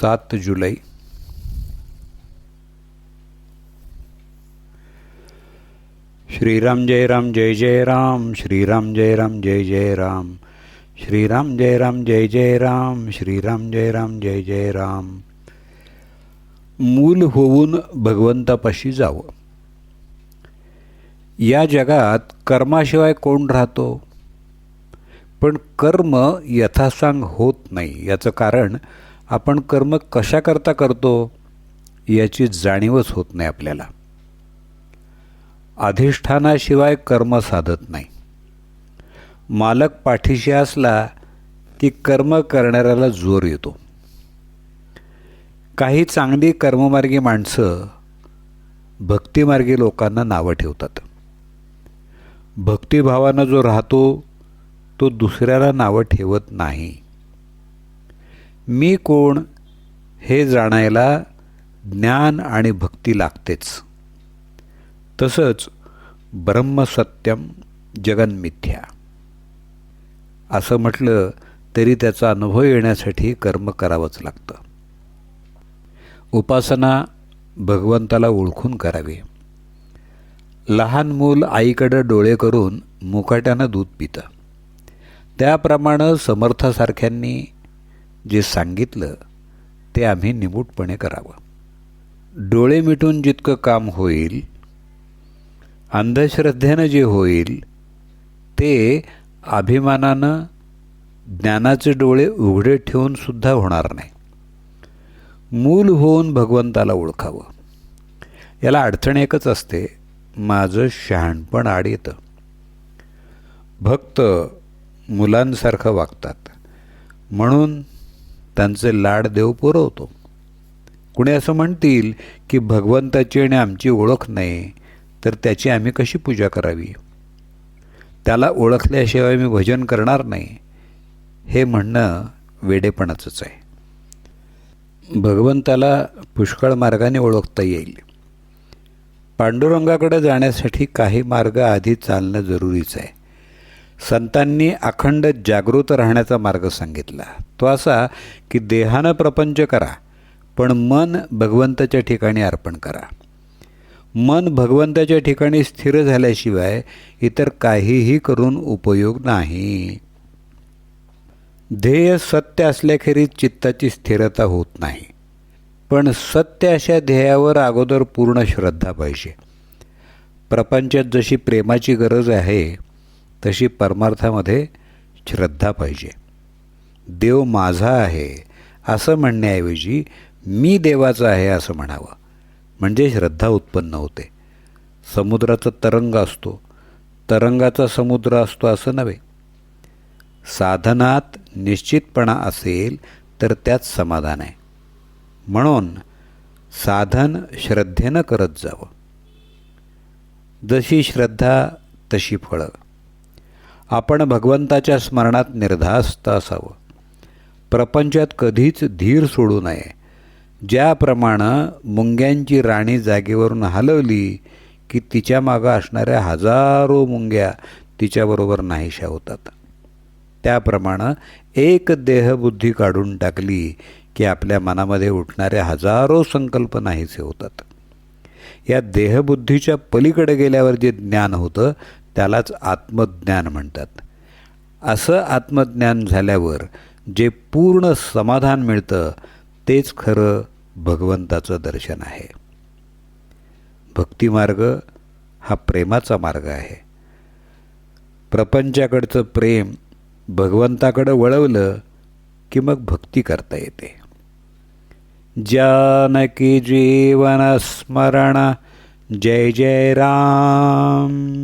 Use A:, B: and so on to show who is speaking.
A: सात जुलै. श्रीराम जय राम जय जय राम. श्रीराम जय राम जय जय राम. श्रीराम जय राम जय जय राम. श्रीराम जय राम जय जय राम. मूल होऊन भगवंतापाशी जावं. या जगात कर्माशिवाय कोण राहतो? पण कर्म यथासांग होत नाही याचं कारण आपण कर्म कशाकरता करतो याची जाणीवच होत नाही आपल्याला. अधिष्ठानाशिवाय कर्म साधत नाही. मालक पाठीशी असला की कर्म करणाऱ्याला जोर येतो. काही चांगली कर्ममार्गी माणसं भक्तिमार्गी लोकांना नावं ठेवतात. भक्तिभावानं जो राहतो तो दुसऱ्याला नावं ठेवत नाही. मी कोण हे जाणायला ज्ञान आणि भक्ती लागतेच. तसंच ब्रह्मसत्यम जगन्मिथ्या असं म्हटलं तरी त्याचा अनुभव येण्यासाठी कर्म करावंच लागतं. उपासना भगवंताला ओळखून करावी. लहान मूल आईकडं डोळे करून मुकाट्यानं दूध पितं. त्याप्रमाणे समर्थासारख्यांनी जे सांगितलं ते आम्ही निमूटपणे करावं. डोळे मिटून जितकं काम होईल अंधश्रद्धेनं जे होईल ते अभिमानानं ज्ञानाचे डोळे उघडे ठेवून सुद्धा होणार नाही. मूल होऊन भगवंताला ओळखावं. याला अडचण एकच असते माझं शहाणपण आड येतं. भक्त मुलांसारखं वागतात. म्हणून त्यांचे लाड देव पुरवतो. कुणी असं म्हणतील की भगवंताची आणि आमची ओळख नाही तर त्याची आम्ही कशी पूजा करावी? त्याला ओळखल्याशिवाय मी भजन करणार नाही हे म्हणणं वेडेपणाचंच आहे. भगवंताला पुष्कळ मार्गाने ओळखता येईल. पांडुरंगाकडे जाण्यासाठी काही मार्ग आधी चालणं जरुरीच आहे. संतांनी अखंड जागृत राहण्याचा मार्ग सांगितला. तो असा की देहानं प्रपंच करा पण मन भगवंताच्या ठिकाणी अर्पण करा. मन भगवंताच्या ठिकाणी स्थिर झाल्याशिवाय इतर काहीही करून उपयोग नाही. ध्येय सत्य असल्याखेरीज चित्ताची स्थिरता होत नाही. पण सत्य अशा ध्येयावर अगोदर पूर्ण श्रद्धा पाहिजे. प्रपंचात जशी प्रेमाची गरज आहे तशी परमार्थामध्ये श्रद्धा पाहिजे. देव माझा आहे असं म्हणण्याऐवजी मी देवाचा आहे असं म्हणावं. म्हणजे श्रद्धा उत्पन्न होते. समुद्राचा तरंग असतो. तरंगाचा समुद्र असतो असं नव्हे. साधनात निश्चितपणा असेल तर त्यात समाधान आहे. म्हणून साधन श्रद्धेनं करत जावं. जशी श्रद्धा तशी फळं. आपण भगवंताच्या स्मरणात निर्धास्त असावं. प्रपंचात कधीच धीर सोडू नये. ज्याप्रमाणे मुंग्यांची राणी जागेवरून हलवली की तिच्या मागं असणाऱ्या हजारो मुंग्या तिच्याबरोबर नाहीशा होतात. त्याप्रमाणे एक देहबुद्धी काढून टाकली की आपल्या मनामध्ये उठणाऱ्या हजारो संकल्प नाहीसे होतात. या देहबुद्धीच्या पलीकडे गेल्यावर जे ज्ञान होतं त्यालाच आत्मज्ञान म्हणतात. असं आत्मज्ञान झाल्यावर जे पूर्ण समाधान मिळतं तेच खरं भगवंताचं दर्शन आहे. भक्तिमार्ग हा प्रेमाचा मार्ग आहे. प्रपंचाकडचं प्रेम भगवंताकडं वळवलं की मग भक्ती करता येते. जानकी जीवन स्मरण जय जय राम.